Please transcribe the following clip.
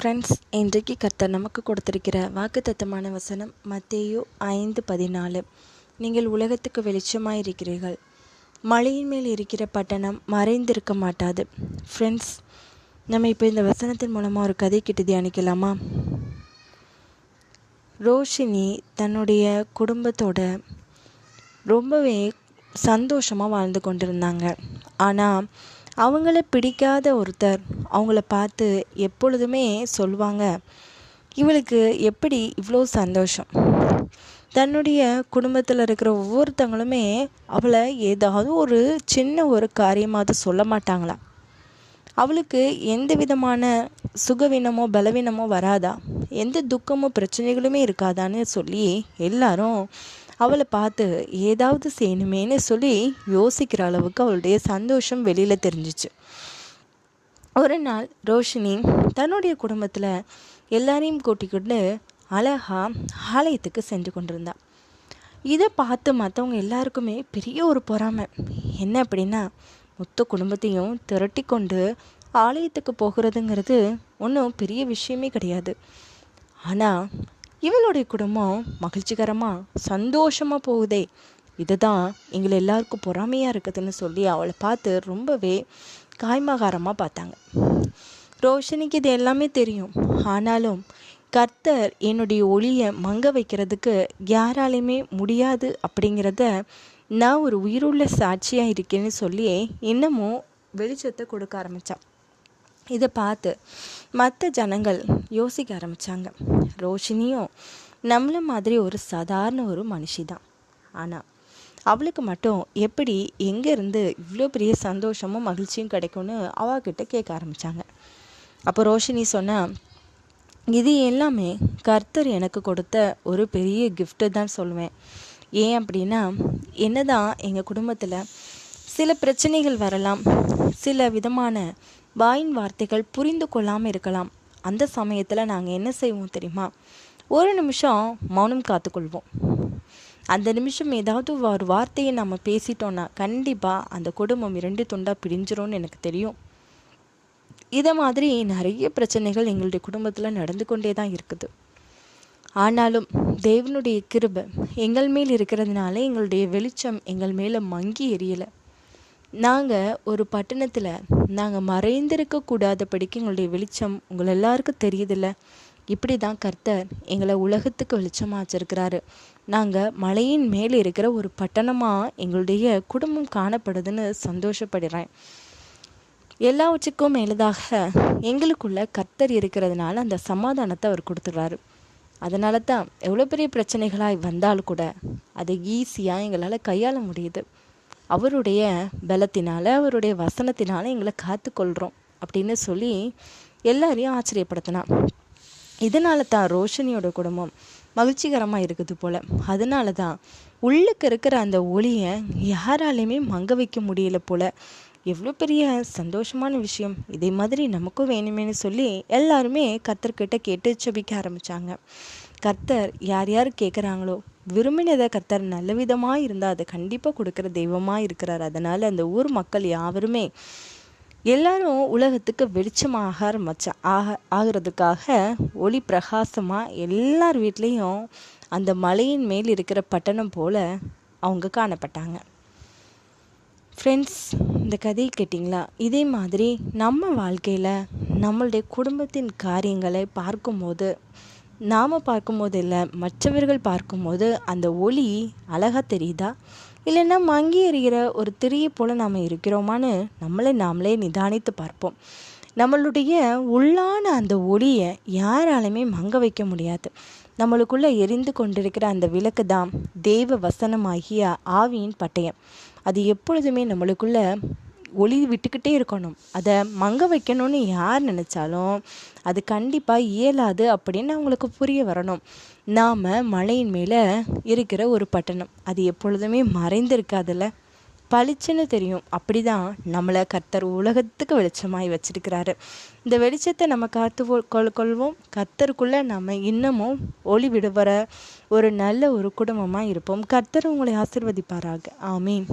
Friends இன்றைக்கு கர்த்தர் நமக்கு கொடுத்திருக்கிற வாக்குத்தத்தமான வசனம் மத்தேயோ ஐந்து பதினாலு. நீங்கள் உலகத்துக்கு வெளிச்சமாக இருக்கிறீர்கள் மலையின் மேல் இருக்கிற பட்டணம் மறைந்திருக்க மாட்டாது. ஃப்ரெண்ட்ஸ் நம்ம இப்போ இந்த வசனத்தின் மூலமாக ஒரு கதை கிட்ட தியானிக்கலாமா? ரோஷினி தன்னுடைய குடும்பத்தோட ரொம்பவே சந்தோஷமாக வாழ்ந்து கொண்டிருந்தாங்க. ஆனால் அவங்கள பிடிக்காத ஒருத்தர் அவங்கள பார்த்து எப்பொழுதுமே சொல்லுவாங்க இவளுக்கு எப்படி இவ்வளோ சந்தோஷம்? தன்னுடைய குடும்பத்தில் இருக்கிற ஒவ்வொருத்தங்களுமே அவளை ஏதாவது ஒரு சின்ன ஒரு காரியமாவது சொல்ல மாட்டாங்களா? அவளுக்கு எந்த விதமான சுகவீனமோ பலவீனமோ வராதா? எந்த துக்கமோ பிரச்சனைகளுமே இருக்காதான்னு சொல்லி எல்லாரும் அவளை பார்த்து ஏதாவது செய்யணுமேனு சொல்லி யோசிக்கிற அளவுக்கு அவளுடைய சந்தோஷம் வெளியில் தெரிஞ்சிச்சு. ஒரு நாள் ரோஷினி தன்னுடைய குடும்பத்தில் எல்லாரையும் கூட்டிக்கிட்டு அழகா ஆலயத்துக்கு சென்று கொண்டிருந்தாள் இதை பார்த்து மற்றவங்க எல்லாருக்குமே பெரிய ஒரு பொறாமை. என்ன அப்படின்னா மொத்த குடும்பத்தையும் திரட்டி கொண்டு ஆலயத்துக்கு போகிறதுங்கிறது ஒன்றும் பெரிய விஷயமே கிடையாது. ஆனால் இவளுடைய குடும்பம் மகிழ்ச்சிகரமாக சந்தோஷமாக போகுதே. இதுதான் எங்களை எல்லாருக்கும் பொறாமையாக இருக்குதுன்னு சொல்லி அவளை பார்த்து ரொம்பவே காய்மகாரமாக பார்த்தாங்க. ரோஷனிக்கு இது எல்லாமே தெரியும். ஆனாலும் கர்த்தர் என்னுடைய ஒளியை மங்க வைக்கிறதுக்கு யாராலையுமே முடியாது அப்படிங்கிறத நான் ஒரு உயிருள்ள சாட்சியாக இருக்கேன்னு சொல்லி இன்னமும் வெளிச்சத்தை கொடுக்க ஆரம்பித்தான் இதை பார்த்து மற்ற ஜனங்கள் யோசிக்க ஆரம்பித்தாங்க ரோஷினியும் நம்மளை மாதிரி ஒரு சாதாரண ஒரு மனுஷி தான் ஆனால் அவளுக்கு மட்டும் எப்படி எங்கேருந்து இவ்வளோ பெரிய சந்தோஷமும் மகிழ்ச்சியும் கிடைக்கும்னு அவகிட்ட கேட்க ஆரம்பித்தாங்க அப்போ ரோஷினி சொன்னால் இது எல்லாமே கர்த்தர் எனக்கு கொடுத்த ஒரு பெரிய கிஃப்ட்டு தான் சொல்லுவேன். ஏன் அப்படின்னா என்னதான் எங்கள் குடும்பத்தில் சில பிரச்சனைகள் வரலாம் சில விதமான வாயின் வார்த்தைகள் புரிந்து கொள்ளாமல் இருக்கலாம். அந்த சமயத்தில் நாங்கள் என்ன செய்வோம் தெரியுமா? ஒரு நிமிஷம் மௌனம் காத்துக்கொள்வோம். அந்த நிமிஷம் ஏதாவது ஒரு வார்த்தையை நம்ம பேசிட்டோன்னா கண்டிப்பாக அந்த குடும்பம் இரண்டு துண்டாக பிரிஞ்சிரும்னு எனக்கு தெரியும். இதை மாதிரி நிறைய பிரச்சனைகள் எங்களுடைய குடும்பத்தில் நடந்து கொண்டே தான் இருக்குது. ஆனாலும் தேவனுடைய கிருபை எங்கள் மேல் இருக்கிறதுனால எங்களுடைய வெளிச்சம் எங்கள் மேலே மங்கி எரியலை. நாங்கள் ஒரு பட்டணத்தில் நாங்கள் மறைந்திருக்கக்கூடாதபடிக்கு எங்களுடைய வெளிச்சம் உங்கள் எல்லாருக்கும் தெரியுதில்ல. இப்படி தான் கர்த்தர் எங்களை உலகத்துக்கு வெளிச்சமாக வச்சிருக்கிறாரு நாங்கள் மலையின் மேலே இருக்கிற ஒரு பட்டணமாக எங்களுடைய குடும்பம் காணப்படுதுன்னு சந்தோஷப்படுறேன். எல்லாவற்றுக்கும் மேலதாக எங்களுக்குள்ள கர்த்தர் இருக்கிறதுனால அந்த சமாதானத்தை அவர் கொடுத்துட்றாரு. அதனால தான் எவ்வளோ பெரிய பிரச்சனைகளாக வந்தாலும் கூட அதை ஈஸியாக எங்களால் கையாள முடியுது. அவருடைய பலத்தினால அவருடைய வசனத்தினால எங்களை காத்துக்கொள்கிறோம் அப்படின்னு சொல்லி எல்லாரையும் ஆச்சரியப்படுத்தினா இதனால தான் ரோஷனியோட குடும்பம் மகிழ்ச்சிகரமாக இருக்குது போல். அதனால தான் உள்ளுக்கு இருக்கிற அந்த ஒளியை யாராலையுமே மங்க வைக்க முடியல போல். எவ்வளோ பெரிய சந்தோஷமான விஷயம். இதே மாதிரி நமக்கும் வேணுமேனு சொல்லி எல்லாருமே கர்த்தர்கிட்ட கேட்டு செபிக்க ஆரம்பித்தாங்க கர்த்தர் யார் யார் கேட்குறாங்களோ விரும்பினதை கத்தர் நல்ல விதமாக இருந்தால் அதை கண்டிப்பாக கொடுக்குற தெய்வமாக இருக்கிறார். அதனால் அந்த ஊர் மக்கள் யாவருமே எல்லாரும் உலகத்துக்கு வெளிச்சமாக ஆரம்பிச்ச ஆக ஆகிறதுக்காக ஒளி பிரகாசமாக எல்லார் வீட்லேயும் அந்த மலையின் மேல் இருக்கிற பட்டணம் போல் அவங்க காணப்பட்டாங்க. ஃப்ரெண்ட்ஸ் இந்த கதையை கேட்டிங்களா? இதே மாதிரி நம்ம வாழ்க்கையில் நம்மளுடைய குடும்பத்தின் காரியங்களை பார்க்கும்போது நாம் பார்க்கும்போது இல்லை மற்றவர்கள் பார்க்கும்போது அந்த ஒளி அழகாக தெரியுதா? இல்லைன்னா மங்கி எறிகிற ஒரு திரியை போல் நாம் இருக்கிறோமான்னு நம்மளை நாமளே நிதானித்து பார்ப்போம். நம்மளுடைய உள்ளான அந்த ஒளியை யாராலுமே மங்க வைக்க முடியாது. நம்மளுக்குள்ளே எரிந்து கொண்டிருக்கிற அந்த விளக்கு தான் தெய்வ வசனமாகிய ஆவியின் பட்டயம். அது எப்பொழுதுமே நம்மளுக்குள்ள ஒளி விட்டுக்கிட்டே இருக்கணும். அதை மங்க வைக்கணும்னு யார் நினச்சாலும் அது கண்டிப்பாக இயலாது அப்படின்னு அவங்களுக்கு புரிய வரணும். நாம் மலையின் மேலே இருக்கிற ஒரு பட்டணம். அது எப்பொழுதுமே மறைந்திருக்காதுல்ல? பளிச்சுன்னு தெரியும். அப்படி தான் நம்மளை கர்த்தர் உலகத்துக்கு வெளிச்சமாய் வச்சிருக்கிறாரு. இந்த வெளிச்சத்தை நம்ம காத்து கொள் கொள்வோம். கர்த்தருக்குள்ளே நம்ம இன்னமும் ஒளி விடுவர ஒரு நல்ல ஒரு குடும்பமாக இருப்போம். கர்த்தர் உங்களை ஆசிர்வதிப்பாராக. ஆமீன்.